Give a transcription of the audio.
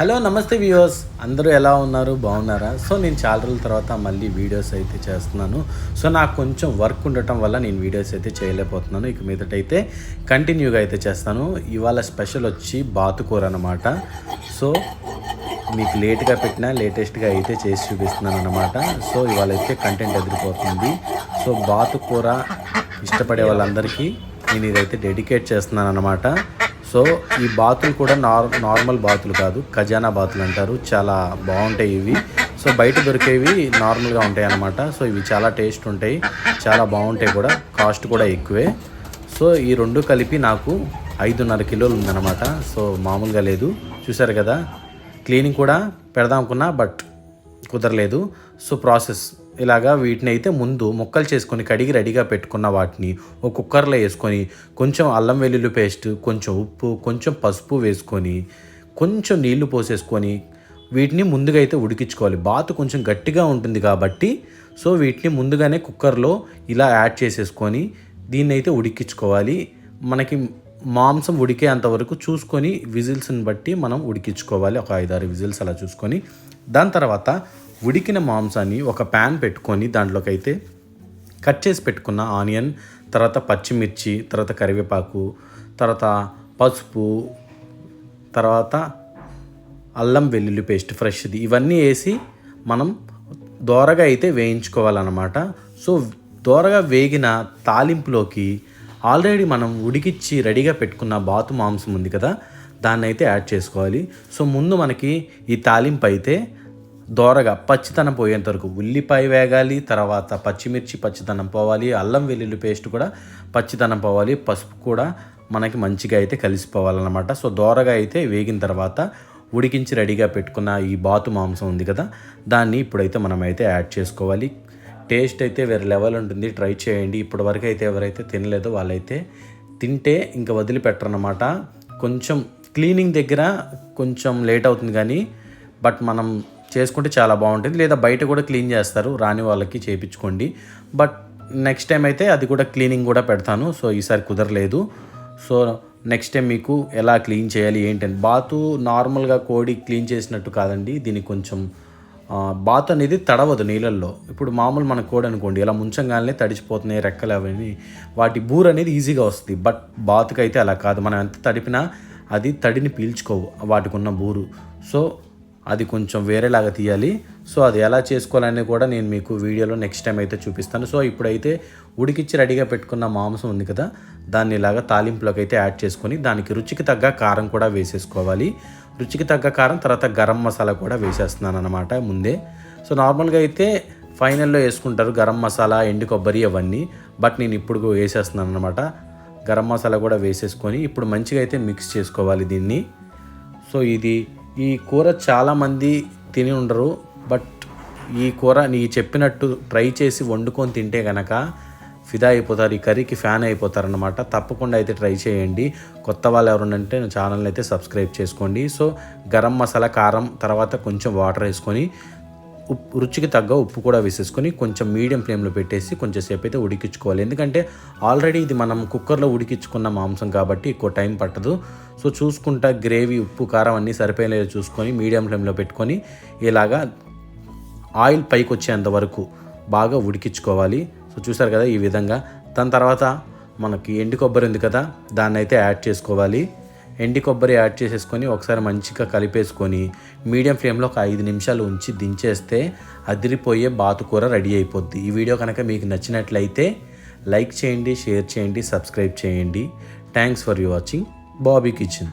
Hello నమస్తే viewers. అందరూ ఎలా ఉన్నారు? బాగున్నారా? సో నేను చాలా రోజుల తర్వాత మళ్ళీ వీడియోస్ అయితే చేస్తున్నాను. సో నాకు కొంచెం వర్క్ ఉండటం వల్ల నేను వీడియోస్ అయితే చేయలేకపోతున్నాను. ఇక మీదటైతే కంటిన్యూగా అయితే చేస్తాను. ఇవాళ స్పెషల్ వచ్చి బాతుకూర అనమాట సో మీకు లేట్గా పెట్టినా లేటెస్ట్గా అయితే చేసి చూపిస్తున్నాను అనమాట సో ఇవాళ అయితే కంటెంట్ ఎదిరిపోతుంది. సో బాతుకూర ఇష్టపడే వాళ్ళందరికీ నేను ఇదైతే డెడికేట్ చేస్తున్నాను అనమాట సో ఈ బాతులు కూడా నార్ నార్మల్ బాతులు కాదు ఖజానా బాతులు అంటారు. చాలా బాగుంటాయి ఇవి. సో బయట దొరికేవి నార్మల్గా ఉంటాయి అన్నమాట సో ఇవి చాలా టేస్ట్ ఉంటాయి. చాలా బాగుంటాయి కూడా. కాస్ట్ కూడా ఎక్కువే. సో ఈ రెండు కలిపి నాకు ఐదున్నర కిలోలు ఉందన్నమాట. సో మామూలుగా లేదు. చూసారు కదా? క్లీనింగ్ కూడా పెడదాం అనుకున్నా బట్ కుదరలేదు. సో ప్రాసెస్ ఇలాగా వీటిని అయితే ముందు ముక్కలు చేసుకొని కడిగి రెడీగా పెట్టుకున్న వాటిని ఒక కుక్కర్లో వేసుకొని కొంచెం అల్లం వెల్లుల్లి పేస్ట్ కొంచెం ఉప్పు కొంచెం పసుపు వేసుకొని కొంచెం నీళ్ళు పోసేసుకొని వీటిని ముందుగా అయితే ఉడికించుకోవాలి. బాతు కొంచెం గట్టిగా ఉంటుంది కాబట్టి సో వీటిని ముందుగానే కుక్కర్లో ఇలా యాడ్ చేసేసుకొని దీన్ని అయితే ఉడికించుకోవాలి. మనకి మాంసం ఉడికేంత వరకు చూసుకొని విజిల్స్ని బట్టి మనం ఉడికించుకోవాలి. ఒక ఐదారు విజిల్స్ అలా చూసుకొని దాని తర్వాత ఉడికిన మాంసాన్ని ఒక ప్యాన్ పెట్టుకొని దాంట్లోకి అయితే కట్ చేసి పెట్టుకున్న ఆనియన్ తర్వాత పచ్చిమిర్చి తర్వాత కరివేపాకు తర్వాత పసుపు తర్వాత అల్లం వెల్లుల్లి పేస్ట్ ఫ్రెష్ది. ఇవన్నీ వేసి మనం దోరగా అయితే వేయించుకోవాలన్నమాట. సో దోరగా వేగిన తాలింపులోకి ఆల్రెడీ మనం ఉడికిచ్చి రెడీగా పెట్టుకున్న బాతు మాంసం ఉంది కదా దాన్ని అయితే యాడ్ చేసుకోవాలి. సో ముందు మనకి ఈ తాలింపు అయితే దోరగా పచ్చితనం పోయేంత వరకు ఉల్లిపాయ వేగాలి తర్వాత పచ్చిమిర్చి పచ్చితనం పోవాలి అల్లం వెల్లుల్లి పేస్ట్ కూడా పచ్చితనం పోవాలి పసుపు కూడా మనకి మంచిగా అయితే కలిసిపోవాలన్నమాట. సో దోరగా అయితే వేగిన తర్వాత ఉడికించి రెడీగా పెట్టుకున్న ఈ బాతు మాంసం ఉంది కదా దాన్ని ఇప్పుడైతే మనమైతే యాడ్ చేసుకోవాలి. టేస్ట్ అయితే వేరే లెవెల్ ఉంటుంది ట్రై చేయండి. ఇప్పటివరకు అయితే ఎవరైతే తినలేదో వాళ్ళైతే తింటే ఇంకా వదిలిపెట్టరన్నమాట. కొంచెం క్లీనింగ్ దగ్గర కొంచెం లేట్ అవుతుంది కానీ బట్ మనం చేసుకుంటే చాలా బాగుంటుంది. లేదా బయట కూడా క్లీన్ చేస్తారు. రాని వాళ్ళకి చేయించుకోండి బట్ నెక్స్ట్ టైం అయితే అది కూడా క్లీనింగ్ కూడా పెడతాను. సో ఈసారి కుదరలేదు. సో నెక్స్ట్ టైం మీకు ఎలా క్లీన్ చేయాలి ఏంటని. బాతు నార్మల్గా కోడి క్లీన్ చేసినట్టు కాదండి. దీనికి కొంచెం బాత్ బాతు అనేది తడవదు నీళ్ళల్లో. ఇప్పుడు మామూలు మన కోడి అనుకోండి. ఇలా ముంచంగానే తడిచిపోతున్నాయి రెక్కలు అవన్నీ. వాటి బూర్ అనేది ఈజీగా వస్తుంది. బట్ బాతుకైతే అయితే అలా కాదు. మనం ఎంత తడిపినా అది తడిని పీల్చుకోవు. వాటికి ఉన్న బూరు. సో అది కొంచెం వేరేలాగా తీయాలి. సో అది ఎలా చేసుకోవాలని కూడా నేను మీకు వీడియోలో నెక్స్ట్ టైం అయితే చూపిస్తాను. సో ఇప్పుడైతే ఉడికిచ్చి రెడీగా పెట్టుకున్న మాంసం ఉంది కదా దాన్ని ఇలాగా తాలింపులోకి అయితే యాడ్ చేసుకొని దానికి రుచికి తగ్గ కారం కూడా వేసేసుకోవాలి. రుచికి తగ్గ కారం తర్వాత గరం మసాలా కూడా వేసేస్తున్నాను అనమాట ముందే. సో నార్మల్గా అయితే ఫైనల్లో వేసుకుంటారు గరం మసాలా ఎండు కొబ్బరి అవన్నీ. బట్ నేను ఇప్పుడు వేసేస్తున్నాను అనమాట గరం మసాలా కూడా వేసేసుకొని ఇప్పుడు మంచిగా అయితే మిక్స్ చేసుకోవాలి దీన్ని. సో ఇది ఈ కూర చాలామంది తిని ఉండరు బట్ ఈ కూర నీ చెప్పినట్టు ట్రై చేసి వండుకొని తింటే కనుక ఫిదా అయిపోతారు ఈ కర్రీకి ఫ్యాన్ అయిపోతారనమాట తప్పకుండా అయితే ట్రై చేయండి. కొత్త వాళ్ళు ఎవరుంటే నా ఛానల్ని అయితే సబ్స్క్రైబ్ చేసుకోండి. సో గరం మసాలా కారం తర్వాత కొంచెం వాటర్ వేసుకొని రుచికి తగ్గ ఉప్పు కూడా వేసేసుకొని కొంచెం మీడియం ఫ్లేమ్లో పెట్టేసి కొంచెం సేపు అయితే ఉడికించుకోవాలి. ఎందుకంటే ఆల్రెడీ ఇది మనం కుక్కర్లో ఉడికించుకున్న మాంసం కాబట్టి ఎక్కువ టైం పట్టదు. సో చూసుకుంటా గ్రేవీ ఉప్పు కారం అన్నీ సరిపోయేలా చూసుకొని మీడియం ఫ్లేమ్లో పెట్టుకొని ఇలాగా ఆయిల్ పైకి వచ్చేంత వరకు బాగా ఉడికించుకోవాలి. సో చూసారు కదా ఈ విధంగా. దాని తర్వాత మనకి ఎండు కొబ్బరి ఉంది కదా దాన్ని అయితే యాడ్ చేసుకోవాలి. ఎండి కొబ్బరి యాడ్ చేసేసుకొని ఒకసారి మంచిగా కలిపేసుకొని మీడియం ఫ్లేమ్లో ఒక ఐదు నిమిషాలు ఉంచి దించేస్తే అదిరిపోయే బాతుకూర రెడీ అయిపోద్ది. ఈ వీడియో కనుక మీకు నచ్చినట్లయితే లైక్ చేయండి షేర్ చేయండి సబ్స్క్రైబ్ చేయండి. Thanks for you watching Bobby kitchen